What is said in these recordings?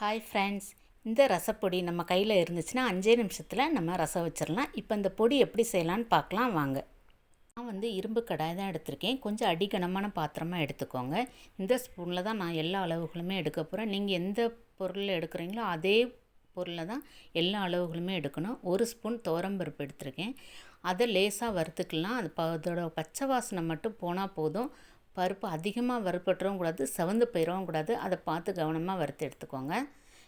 Hi friends இந்த ரசப்பொடி நம்ம கையில் இருந்துச்சுன்னா அஞ்சே நிமிஷத்தில் நம்ம ரசம் வச்சிடலாம் இப்போ இந்த பொடி எப்படி செய்யலான்னு பார்க்கலாம் வாங்க. நான் வந்து இரும்பு கடாய் தான் எடுத்திருக்கேன். கொஞ்சம் அடிக்கனமான பாத்திரமாக எடுத்துக்கோங்க. இந்த ஸ்பூனில் தான் நான் எல்லா அளவுகளுமே எடுக்க போகிறேன் நீங்கள் எந்த பொருளில் எடுக்கிறீங்களோ அதே பொருளில் தான் எல்லா அளவுகளுமே எடுக்கணும். ஒரு ஸ்பூன் துவரம்பருப்பு எடுத்திருக்கேன். அதை லேசாக வறுத்துக்கலாம். அது அதோட பச்சை வாசனை மட்டும் போனால் போதும். பருப்பு அதிகமாக வறுப்பட்டுறவும் கூடாது செவந்து போயிடவும் கூடாது. அதை பார்த்து கவனமாக வறுத்து எடுத்துக்கோங்க.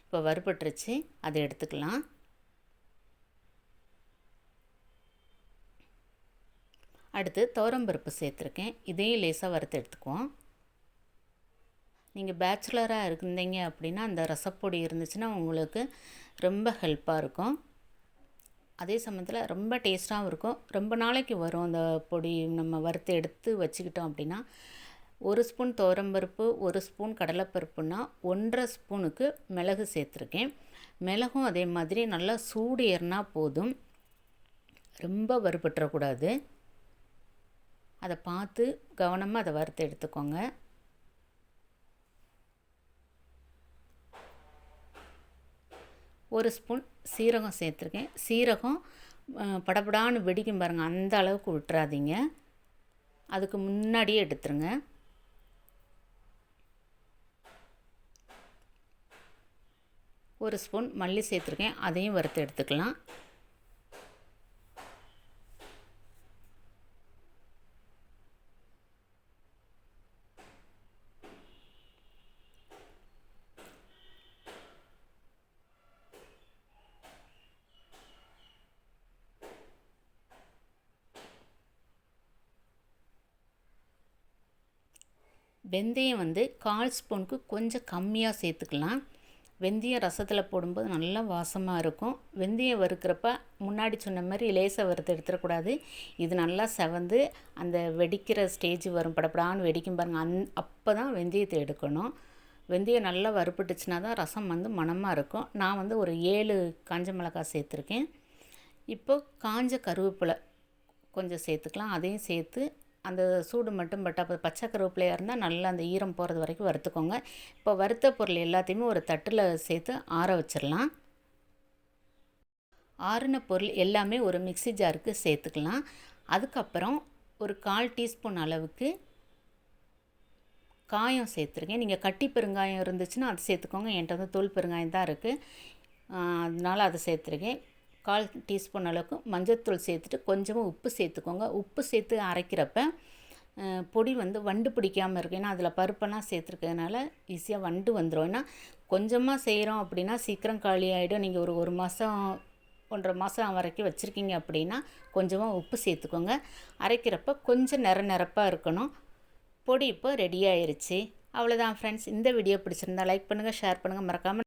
இப்போ வறுப்பட்டுருச்சு அதை எடுத்துக்கலாம். அடுத்து துவரம்பருப்பு சேர்த்துருக்கேன். இதையும் லேசாக வறுத்து எடுத்துக்குவோம். நீங்கள் பேச்சுலராக இருந்தீங்க அப்படின்னா அந்த ரசப்பொடி இருந்துச்சுன்னா உங்களுக்கு ரொம்ப ஹெல்ப்பாக இருக்கும். அதே சமயத்தில் ரொம்ப டேஸ்ட்டாகவும் இருக்கும். ரொம்ப நாளைக்கு வரும் அந்த பொடி நம்ம வறுத்து எடுத்து வச்சுக்கிட்டோம் அப்படின்னா ஒரு ஸ்பூன் துவரம்பருப்பு ஒரு ஸ்பூன் கடலைப்பருப்புனா ஒன்றரை ஸ்பூனுக்கு மிளகு சேர்த்துருக்கேன். மிளகும் அதே மாதிரி நல்லா சூடு ஏறினா போதும். ரொம்ப வறுபட்டுறக்கூடாது. அதை பார்த்து கவனமாக அதை வறுத்து எடுத்துக்கோங்க. ஒரு ஸ்பூன் சீரகம் சேர்த்துருக்கேன். சீரகம் படபடான்னு வெடிக்கும் பாருங்கள் அந்த அளவுக்கு விட்டுறாதீங்க. அதுக்கு முன்னாடியே எடுத்துருங்க. ஒரு ஸ்பூன் மல்லி சேர்த்துருக்கேன். அதையும் வறுத்து எடுத்துக்கலாம். வெந்தயம் வந்து கால் ஸ்பூனுக்கு கொஞ்சம் கம்மியாக சேர்த்துக்கலாம். வெந்தயம் ரசத்தில் போடும்போது நல்லா வாசமாக இருக்கும். வெந்தயம் வறுக்கிறப்ப முன்னாடி சொன்ன மாதிரி லேசாக வறுத்து எடுத்துடக்கூடாது. இது நல்லா செவந்து அந்த வெடிக்கிற ஸ்டேஜ் வரும். படப்படான்னு வெடிக்கும் பாருங்கள் அந் அப்போ தான் வெந்தயத்தை எடுக்கணும். வெந்தயம் நல்லா வறுப்பட்டுச்சுன்னா தான் ரசம் வந்து மணமாக இருக்கும். நான் வந்து ஒரு ஏழு காஞ்ச மிளகாய் சேர்த்துருக்கேன். இப்போது காஞ்ச கருவேப்பிலை கொஞ்சம் சேர்த்துக்கலாம். அதையும் சேர்த்து அந்த சூடு மட்டும் பட்டா பச்சை கருவேப்பிலையாக இருந்தால் நல்லா அந்த ஈரம் போகிறது வரைக்கும் வறுத்துக்கோங்க. இப்போ வறுத்த பொருள் எல்லாத்தையுமே ஒரு தட்டில் சேர்த்து ஆற வச்சிடலாம். ஆறுன பொருள் எல்லாமே ஒரு மிக்சி ஜாருக்கு சேர்த்துக்கலாம். அதுக்கப்புறம் ஒரு கால் டீஸ்பூன் அளவுக்கு காயம் சேர்த்துருக்கேன். நீங்கள் கட்டி பெருங்காயம் இருந்துச்சுன்னா அது சேர்த்துக்கோங்க. என்கிட்ட வந்து தோல் பெருங்காயம் தான் இருக்குது அதனால் அதை சேர்த்துருக்கேன். கால் டீஸ்பூன் அளவுக்கு மஞ்சள்தூள் சேர்த்துட்டு கொஞ்சமாக உப்பு சேர்த்துக்கோங்க. உப்பு சேர்த்து அரைக்கிறப்ப பொடி வந்து வண்டு பிடிக்காமல் இருக்கும். ஏன்னா அதில் பருப்பெல்லாம் சேர்த்துருக்கிறதுனால ஈஸியாக வண்டு வந்துடும் ஏன்னா கொஞ்சமாக செய்கிறோம் அப்படின்னா சீக்கிரம் காலி ஆகிடும் நீங்கள் ஒரு ஒரு மாதம் ஒன்றரை மாதம் வரைக்கும் வச்சுருக்கீங்க அப்படின்னா கொஞ்சமாக உப்பு சேர்த்துக்கோங்க. அரைக்கிறப்ப கொஞ்சம் நிற நிரப்பாக இருக்கணும். பொடி இப்போ ரெடி ஆயிடுச்சு அவ்வளோதான் ஃப்ரெண்ட்ஸ் இந்த வீடியோ பிடிச்சிருந்தா லைக் பண்ணுங்கள் ஷேர் பண்ணுங்கள் மறக்காமல்